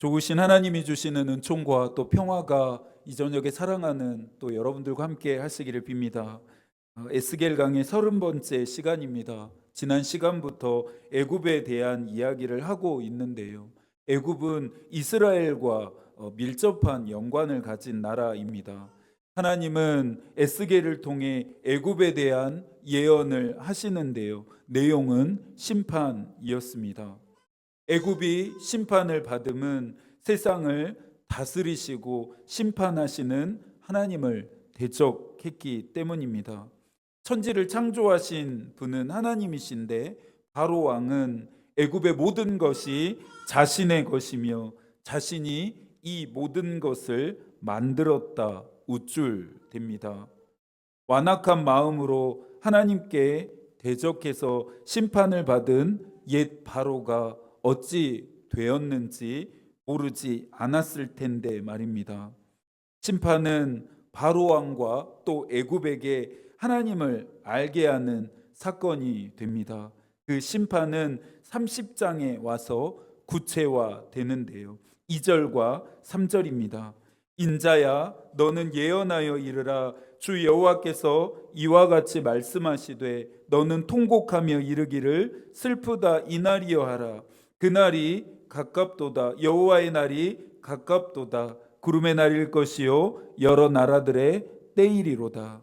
좋으신 하나님이 주시는 은총과 또 평화가 이 저녁에 사랑하는 또 여러분들과 함께 하시기를 빕니다. 어, 에스겔 강의 서른 번째 시간입니다. 지난 시간부터 애굽에 대한 이야기를 하고 있는데요. 애굽은 이스라엘과 어, 밀접한 연관을 가진 나라입니다. 하나님은 에스겔을 통해 애굽에 대한 예언을 하시는데요. 내용은 심판이었습니다. 애굽이 심판을 받음은 세상을 다스리시고 심판하시는 하나님을 대적했기 때문입니다. 천지를 창조하신 분은 하나님이신데 바로 왕은 애굽의 모든 것이 자신의 것이며 자신이 이 모든 것을 만들었다 우쭐댑니다. 완악한 마음으로 하나님께 대적해서 심판을 받은 옛 바로가 어찌 되었는지 모르지 않았을 텐데 말입니다. 심판은 바로 왕과 또 애굽에게 하나님을 알게 하는 사건이 됩니다. 그 심판은 30장에 와서 구체화되는데요. 2절과 3절입니다. 인자야 너는 예언하여 이르라 주 여호와께서 이와 같이 말씀하시되 너는 통곡하며 이르기를 슬프다 이날이여 하라 그날이 가깝도다 여호와의 날이 가깝도다 구름의 날일 것이요 여러 나라들의 때이리로다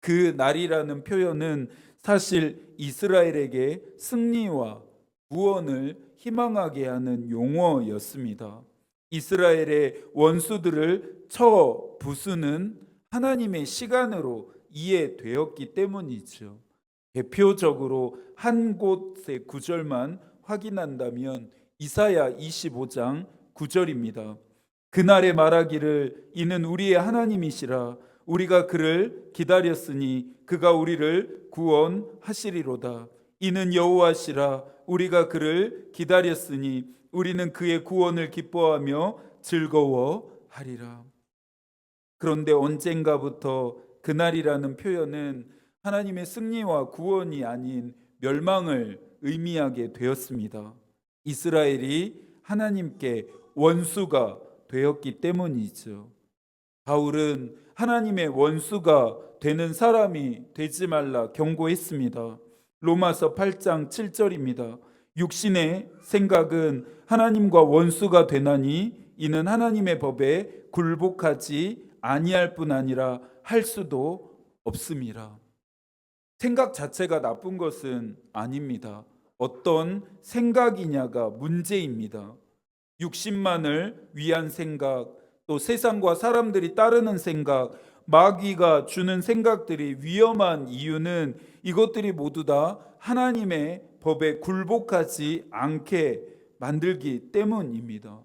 그 날이라는 표현은 사실 이스라엘에게 승리와 구원을 희망하게 하는 용어였습니다. 이스라엘의 원수들을 쳐 부수는 하나님의 시간으로 이해되었기 때문이죠. 대표적으로 한 곳의 구절만 확인한다면 이사야 25장 9절입니다. 그날에 말하기를 이는 우리의 하나님이시라 우리가 그를 기다렸으니 그가 우리를 구원하시리로다. 이는 여호와시라 우리가 그를 기다렸으니 우리는 그의 구원을 기뻐하며 즐거워하리라. 그런데 언젠가부터 그날이라는 표현은 하나님의 승리와 구원이 아닌 멸망을 의미하게 되었습니다. 이스라엘이 하나님께 원수가 되었기 때문이죠. 바울은 하나님의 원수가 되는 사람이 되지 말라 경고했습니다. 로마서 8장 7절입니다. 육신의 생각은 하나님과 원수가 되나니 이는 하나님의 법에 굴복하지 아니할 뿐 아니라 할 수도 없습니다. 생각 자체가 나쁜 것은 아닙니다. 어떤 생각이냐가 문제입니다. 육신만을 위한 생각, 또 세상과 사람들이 따르는 생각, 마귀가 주는 생각들이 위험한 이유는 이것들이 모두 다 하나님의 법에 굴복하지 않게 만들기 때문입니다.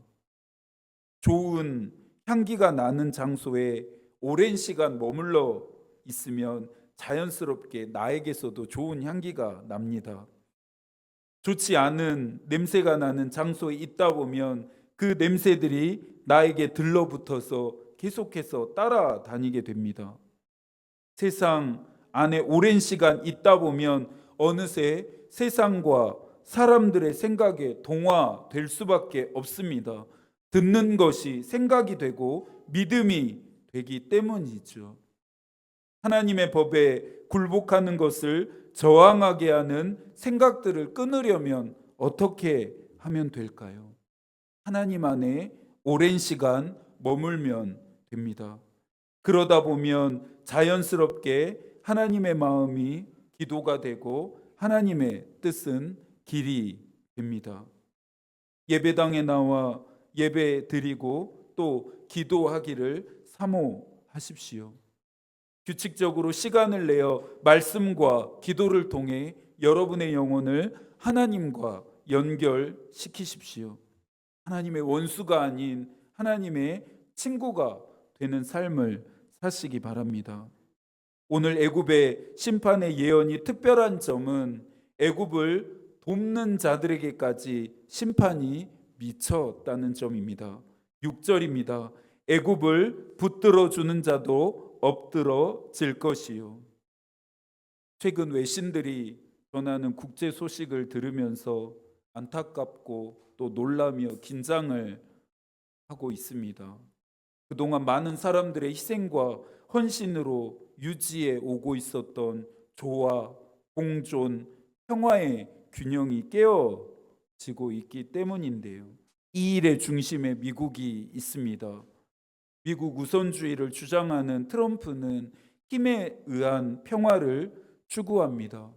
좋은 향기가 나는 장소에 오랜 시간 머물러 있으면 자연스럽게 나에게서도 좋은 향기가 납니다. 좋지 않은 냄새가 나는 장소에 있다 보면 그 냄새들이 나에게 들러붙어서 계속해서 따라다니게 됩니다. 세상 안에 오랜 시간 있다 보면 어느새 세상과 사람들의 생각에 동화될 수밖에 없습니다. 듣는 것이 생각이 되고 믿음이 되기 때문이죠. 하나님의 법에 굴복하는 것을 저항하게 하는 생각들을 끊으려면 어떻게 하면 될까요? 하나님 안에 오랜 시간 머물면 됩니다. 그러다 보면 자연스럽게 하나님의 마음이 기도가 되고 하나님의 뜻은 길이 됩니다. 예배당에 나와 예배 드리고 또 기도하기를 사모하십시오. 규칙적으로 시간을 내어 말씀과 기도를 통해 여러분의 영혼을 하나님과 연결시키십시오. 하나님의 원수가 아닌 하나님의 친구가 되는 삶을 사시기 바랍니다. 오늘 애굽의 심판의 예언이 특별한 점은 애굽을 돕는 자들에게까지 심판이 미쳤다는 점입니다. 6절입니다. 애굽을 붙들어 주는 자도 엎드러질 것이요. 최근 외신들이 전하는 국제 소식을 들으면서 안타깝고 또 놀라며 긴장을 하고 있습니다. 그동안 많은 사람들의 희생과 헌신으로 유지해 오고 있었던 조화, 공존, 평화의 균형이 깨어지고 있기 때문인데요. 이 일의 중심에 미국이 있습니다. 미국 우선주의를 주장하는 트럼프는 힘에 의한 평화를 추구합니다.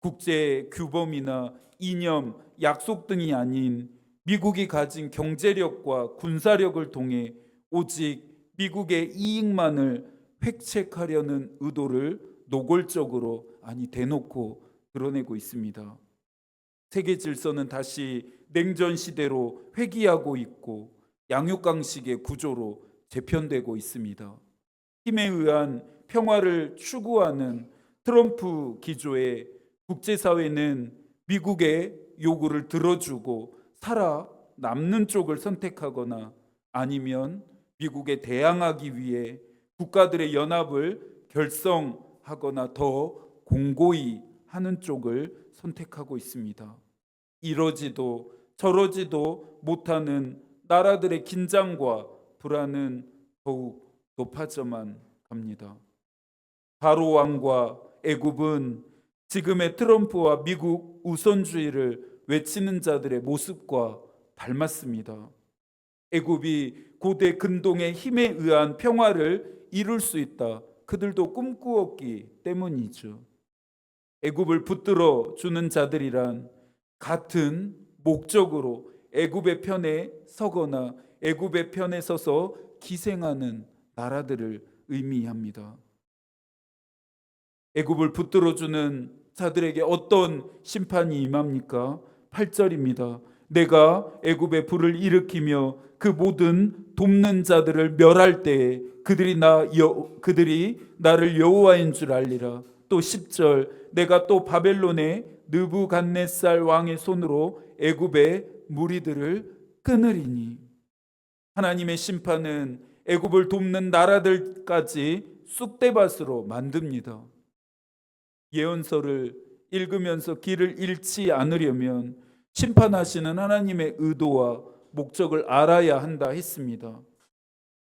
국제 규범이나 이념, 약속 등이 아닌 미국이 가진 경제력과 군사력을 통해 오직 미국의 이익만을 획책하려는 의도를 노골적으로 아니 대놓고 드러내고 있습니다. 세계 질서는 다시 냉전 시대로 회귀하고 있고 양육강식의 구조로 재편되고 있습니다. 힘에 의한 평화를 추구하는 트럼프 기조에 국제사회는 미국의 요구를 들어주고 살아 남는 쪽을 선택하거나 아니면 미국에 대항하기 위해 국가들의 연합을 결성하거나 더 공고히 하는 쪽을 선택하고 있습니다. 이러지도 저러지도 못하는 나라들의 긴장과 불안은 더욱 높아져만 갑니다. 바로 왕과 애굽은 지금의 트럼프와 미국 우선주의를 외치는 자들의 모습과 닮았습니다. 애굽이 고대 근동의 힘에 의한 평화를 이룰 수 있다. 그들도 꿈꾸었기 때문이죠. 애굽을 붙들어 주는 자들이란 같은 목적으로 애굽의 편에 서거나 애굽의 편에 서서 기생하는 나라들을 의미합니다. 애굽을 붙들어 주는 자들에게 어떤 심판이 임합니까? 8절입니다. 내가 애굽의 불을 일으키며 그 모든 돕는 자들을 멸할 때에 그들이 나 여, 그들이 나를 여호와인 줄 알리라. 또 10절 내가 또 바벨론의 느부갓네살 왕의 손으로 애굽의 무리들을 끊으리니 하나님의 심판은 애굽을 돕는 나라들까지 쑥대밭으로 만듭니다. 예언서를 읽으면서 길을 잃지 않으려면 심판하시는 하나님의 의도와 목적을 알아야 한다 했습니다.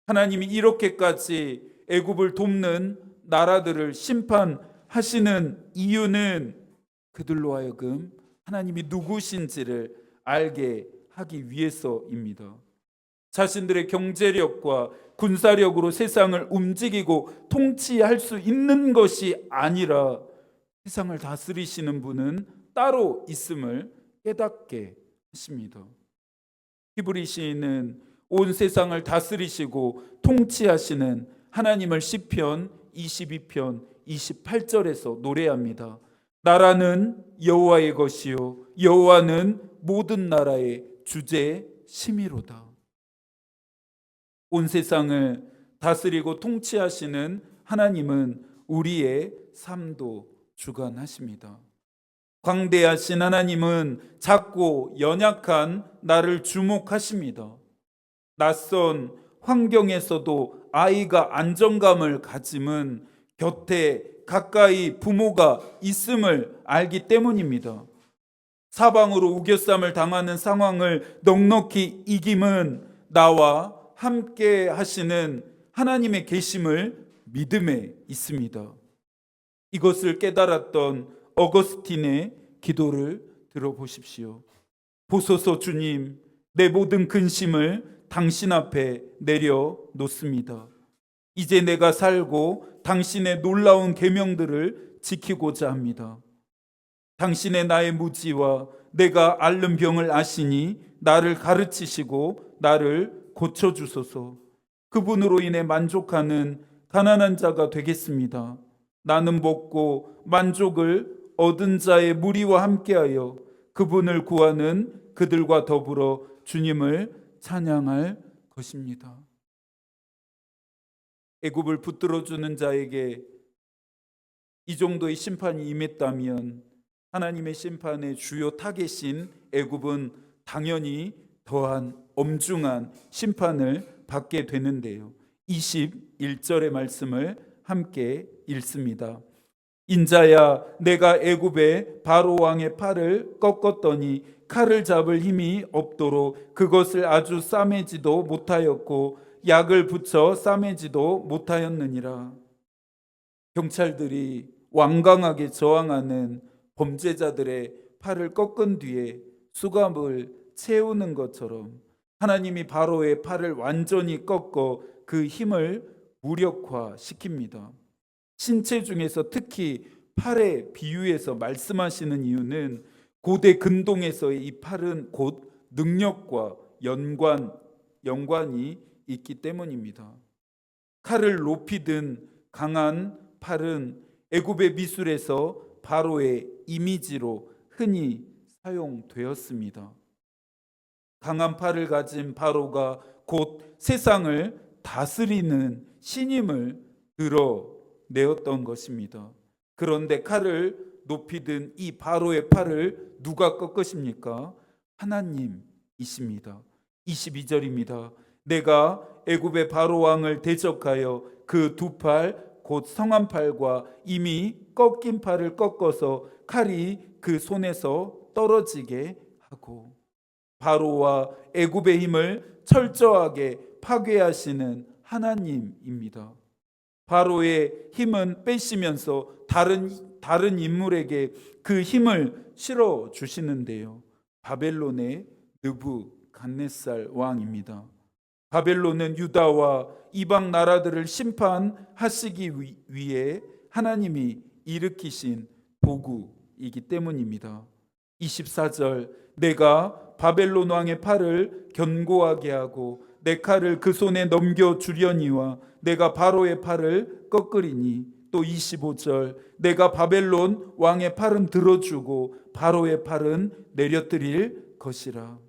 하나님이 이렇게까지 애굽을 돕는 나라들을 심판하시는 이유는 그들로 하여금 하나님이 누구신지를 알게 하기 위해서입니다. 자신들의 경제력과 군사력으로 세상을 움직이고 통치할 수 있는 것이 아니라 세상을 다스리시는 분은 따로 있음을 깨닫게 하십니다. 히브리 시인은 온 세상을 다스리시고 통치하시는 하나님을 시편 22편 28절에서 노래합니다. 나라는 여호와의 것이요 여호와는 모든 나라의 주제 심이로다. 온 세상을 다스리고 통치하시는 하나님은 우리의 삶도 주관하십니다. 광대하신 하나님은 작고 연약한 나를 주목하십니다. 낯선 환경에서도 아이가 안정감을 가짐은 곁에 가까이 부모가 있음을 알기 때문입니다. 사방으로 우겨쌈을 당하는 상황을 넉넉히 이김은 나와 함께 하시는 하나님의 계심을 믿음에 있습니다. 이것을 깨달았던 어거스틴의 기도를 들어보십시오. 보소서 주님, 내 모든 근심을 당신 앞에 내려 놓습니다. 이제 내가 살고 당신의 놀라운 계명들을 지키고자 합니다. 당신의 나의 무지와 내가 앓는 병을 아시니 나를 가르치시고 나를 고쳐 주소서. 그분으로 인해 만족하는 가난한 자가 되겠습니다. 나는 먹고 만족을 얻은 자의 무리와 함께하여 그분을 구하는 그들과 더불어 주님을 찬양할 것입니다. 애굽을 붙들어 주는 자에게 이 정도의 심판이 임했다면 하나님의 심판의 주요 타겟인 애굽은 당연히 더한 엄중한 심판을 받게 되는데요. 21절의 말씀을 함께 읽습니다. 인자야 내가 애굽의 바로 왕의 팔을 꺾었더니 칼을 잡을 힘이 없도록 그것을 아주 싸매지도 못하였고 약을 붙여 싸매지도 못하였느니라. 경찰들이 완강하게 저항하는 범죄자들의 팔을 꺾은 뒤에 수갑을 채우는 것처럼 하나님이 바로의 팔을 완전히 꺾어 그 힘을 무력화시킵니다. 신체 중에서 특히 팔에 비유해서 말씀하시는 이유는 고대 근동에서의 이 팔은 곧 능력과 연관 연관이 있기 때문입니다. 칼을 높이 든 강한 팔은 애굽의 미술에서 바로의 이미지로 흔히 사용되었습니다. 강한 팔을 가진 바로가 곧 세상을 다스리는 신임을 드러내었던 것입니다. 그런데 칼을 높이 든 이 바로의 팔을 누가 꺾으십니까? 하나님이십니다. 22절입니다. 내가 애굽의 바로 왕을 대적하여 그 두 팔 곧 성한 팔과 이미 꺾인 팔을 꺾어서 칼이 그 손에서 떨어지게 하고 바로와 애굽의 힘을 철저하게 파괴하시는 하나님입니다. 바로의 힘은 빼시면서 다른 다른 인물에게 그 힘을 실어 주시는데요. 바벨론의 느부갓네살 왕입니다. 바벨론은 유다와 이방 나라들을 심판하시기 위- 위해 하나님이 일으키신 도구이기 때문입니다. 24절 내가 바벨론 왕의 팔을 견고하게 하고 내 칼을 그 손에 넘겨 주려니와 내가 바로의 팔을 꺾으리니 또 25절 내가 바벨론 왕의 팔은 들어주고 바로의 팔은 내려뜨릴 것이라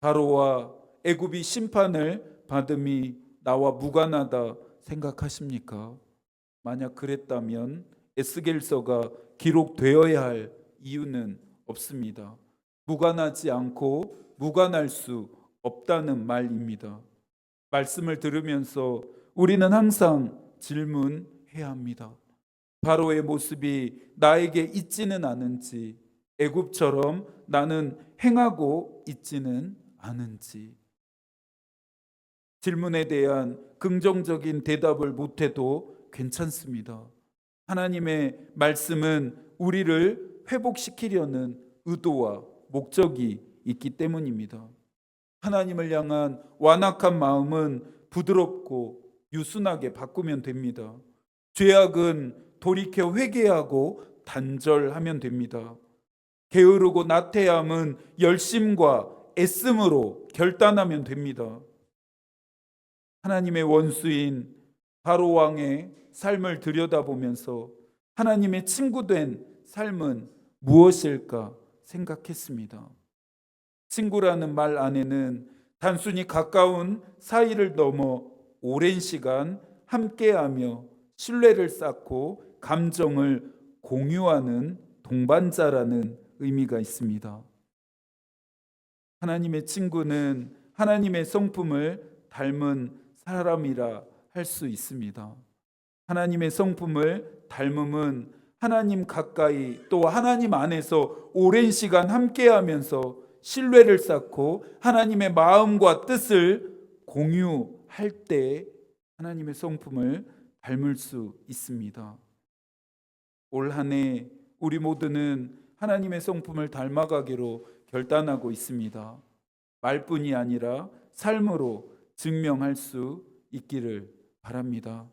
바로와 애굽이 심판을 받음이 나와 무관하다 생각하십니까? 만약 그랬다면 에스겔서가 기록되어야 할 이유는 없습니다. 무관하지 않고 무관할 수 없다는 말입니다. 말씀을 들으면서 우리는 항상 질문해야 합니다. 바로의 모습이 나에게 있지는 않은지 애굽처럼 나는 행하고 있지는 않은지 질문에 대한 긍정적인 대답을 못해도 괜찮습니다. 하나님의 말씀은 우리를 회복시키려는 의도와 목적이 있기 때문입니다. 하나님을 향한 완악한 마음은 부드럽고 유순하게 바꾸면 됩니다. 죄악은 돌이켜 회개하고 단절하면 됩니다. 게으르고 나태함은 열심과 애씀으로 결단하면 됩니다. 하나님의 원수인 바로 왕의 삶을 들여다보면서 하나님의 친구된 삶은 무엇일까 생각했습니다. 친구라는 말 안에는 단순히 가까운 사이를 넘어 오랜 시간 함께하며 신뢰를 쌓고 감정을 공유하는 동반자라는 의미가 있습니다. 하나님의 친구는 하나님의 성품을 닮은 사람이라 할 수 있습니다. 하나님의 성품을 닮음은 하나님 가까이 또 하나님 안에서 오랜 시간 함께하면서 신뢰를 쌓고 하나님의 마음과 뜻을 공유할 때 하나님의 성품을 닮을 수 있습니다. 올 한 해 우리 모두는 하나님의 성품을 닮아가기로 결단하고 있습니다. 말뿐이 아니라 삶으로 증명할 수 있기를 바랍니다.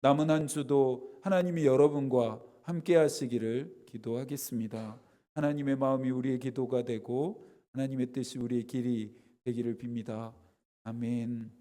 남은 한 주도 하나님이 여러분과 함께 하시기를 기도하겠습니다. 하나님의 마음이 우리의 기도가 되고 하나님의 뜻이 우리의 길이 되기를 빕니다. 아멘.